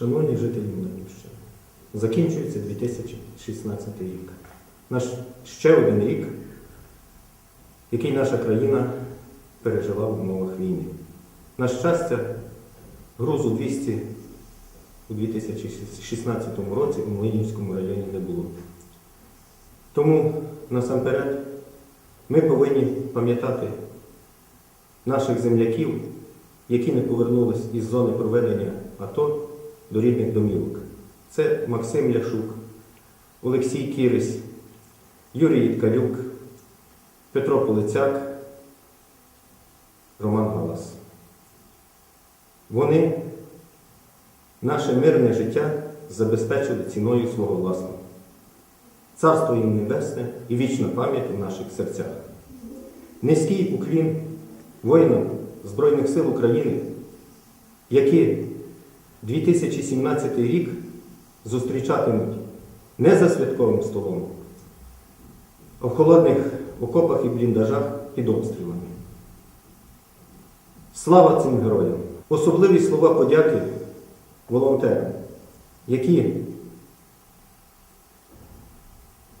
Шановні жителі Млинівщини, закінчується 2016 рік. Наш ще один рік, який наша країна пережила в умовах війни. На щастя, грузу 200 у 2016 році у Млинівському районі не було. Тому насамперед ми повинні пам'ятати наших земляків, які не повернулись із зони проведення АТО до рідних домівок. Це Максим Ляшук, Олексій Кірись, Юрій Іткалюк, Петро Полицяк, Роман Галас. Вони наше мирне життя забезпечили ціною свого власного. Царство їм небесне і вічна пам'ять у наших серцях. Низький уклін воїнам Збройних сил України, які 2017 рік зустрічатимуть не за святковим столом, а в холодних окопах і бліндажах під обстрілами. Слава цим героям! Особливі слова подяки волонтерам, які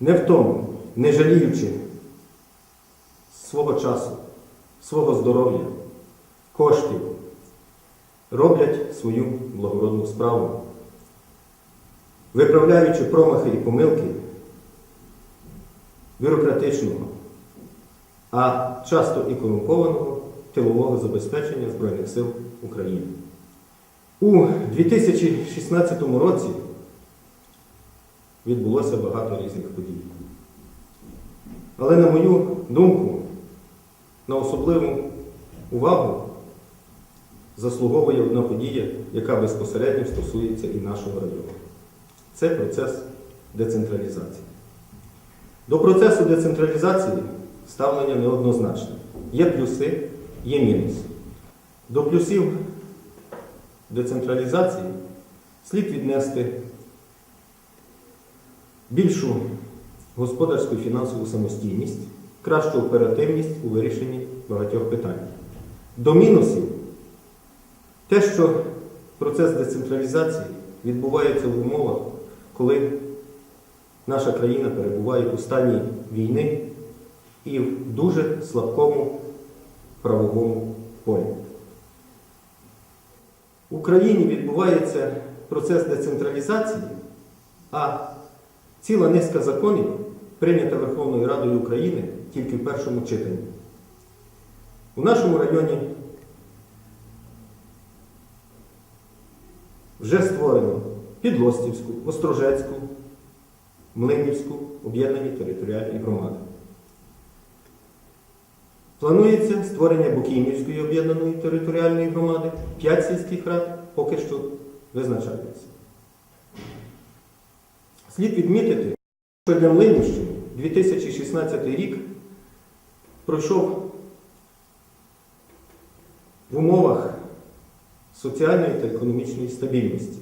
не в тому, не жаліючи свого часу, свого здоров'я, коштів, роблять свою благородну справу, виправляючи промахи і помилки бюрократичного, а часто і корумпованого тилового забезпечення Збройних сил України. У 2016 році відбулося багато різних подій. Але, на мою думку, на особливу увагу заслуговує одна подія, яка безпосередньо стосується і нашого району. Це процес децентралізації. До процесу децентралізації ставлення неоднозначне. Є плюси, є мінуси. До плюсів децентралізації слід віднести більшу господарську і фінансову самостійність, кращу оперативність у вирішенні багатьох питань. До мінусів те, що процес децентралізації відбувається в умовах, коли наша країна перебуває у стані війни і в дуже слабкому правовому полі. В Україні відбувається процес децентралізації, а ціла низка законів прийнята Верховною Радою України тільки в першому читанні. У нашому районі вже створено Підлостівську, Острожецьку, Млинівську об'єднані територіальні громади. Планується створення Буківнівської об'єднаної територіальної громади, 5 сільських рад поки що визначаються. Слід відмітити, що для Млинівщини 2016 рік пройшов в умовах соціальної та економічної стабільності.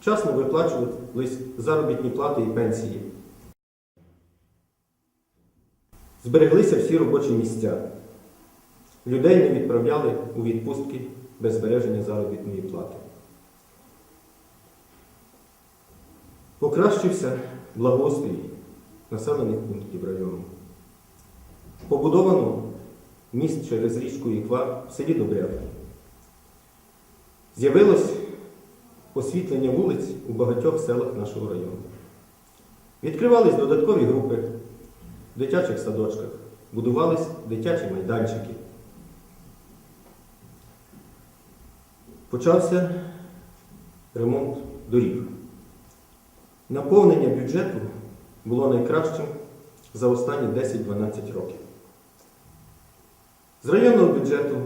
Вчасно виплачувались заробітні плати і пенсії. Збереглися всі робочі місця. Людей не відправляли у відпустки без збереження заробітної плати. Покращився благоустрій населених пунктів району. Побудовано міст через річку Іква в селі Добряки. З'явилось освітлення вулиць у багатьох селах нашого району. Відкривались додаткові групи в дитячих садочках, будувались дитячі майданчики. Почався ремонт доріг. Наповнення бюджету було найкращим за останні 10-12 років. З районного бюджету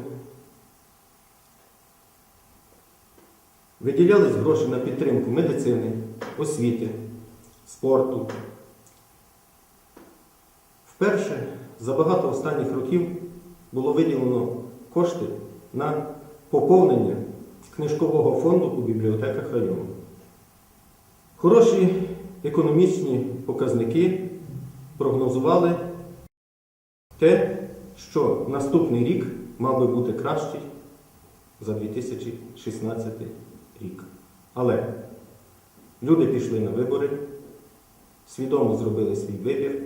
виділялись гроші на підтримку медицини, освіти, спорту. Вперше за багато останніх років було виділено кошти на поповнення книжкового фонду у бібліотеках району. Хороші економічні показники прогнозували те, що наступний рік мав би бути кращий за 2016 рік. Але люди пішли на вибори, свідомо зробили свій вибір,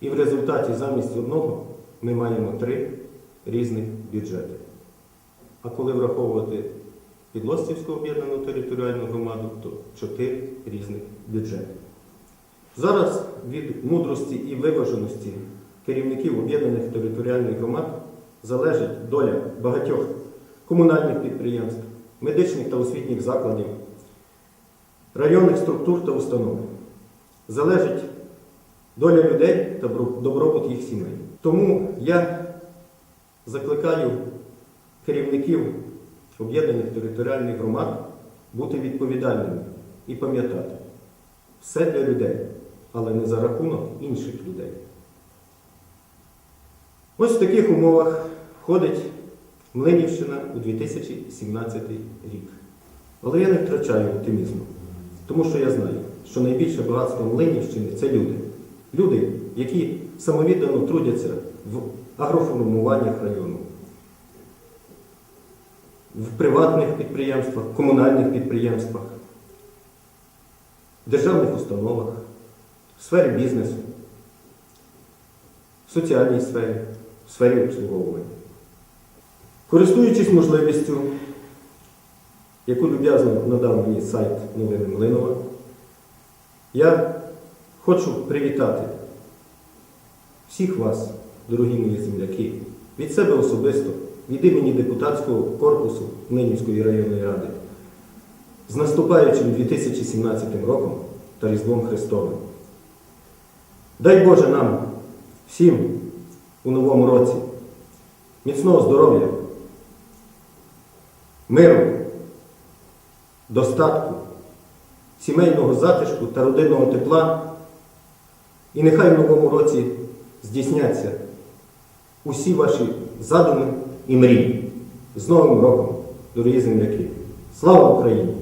і в результаті замість одного ми маємо три різних бюджети. А коли враховувати Підлостівську об'єднану територіальну громаду, то чотири різних бюджети. Зараз від мудрості і виваженості керівників об'єднаних територіальних громад залежить доля багатьох комунальних підприємств, медичних та освітніх закладів, районних структур та установ. Залежить доля людей та добробут їх сімей. Тому я закликаю керівників об'єднаних територіальних громад бути відповідальними і пам'ятати, все для людей, але не за рахунок інших людей. Ось в таких умовах входить Млинівщина у 2017 рік. Але я не втрачаю оптимізму, тому що я знаю, що найбільше багатство Млинівщини це люди. Люди, які самовіддано трудяться в агроформуваннях району, в приватних підприємствах, комунальних підприємствах, державних установах, в сфері бізнесу, в соціальній сфері, в сфері обслуговування. Користуючись можливістю, яку люб'язно надав мені сайт Новини Млинова, я хочу привітати всіх вас, дорогі мої земляки, від себе особисто, від імені депутатського корпусу Нинівської районної ради, з наступаючим 2017 роком та Різдвом Христовим. Дай Боже нам всім у новому році міцного здоров'я, миру, достатку, сімейного затишку та родинного тепла. І нехай в новому році здійсняться усі ваші задуми і мрії. З Новим роком, дорогі земляки! Слава Україні!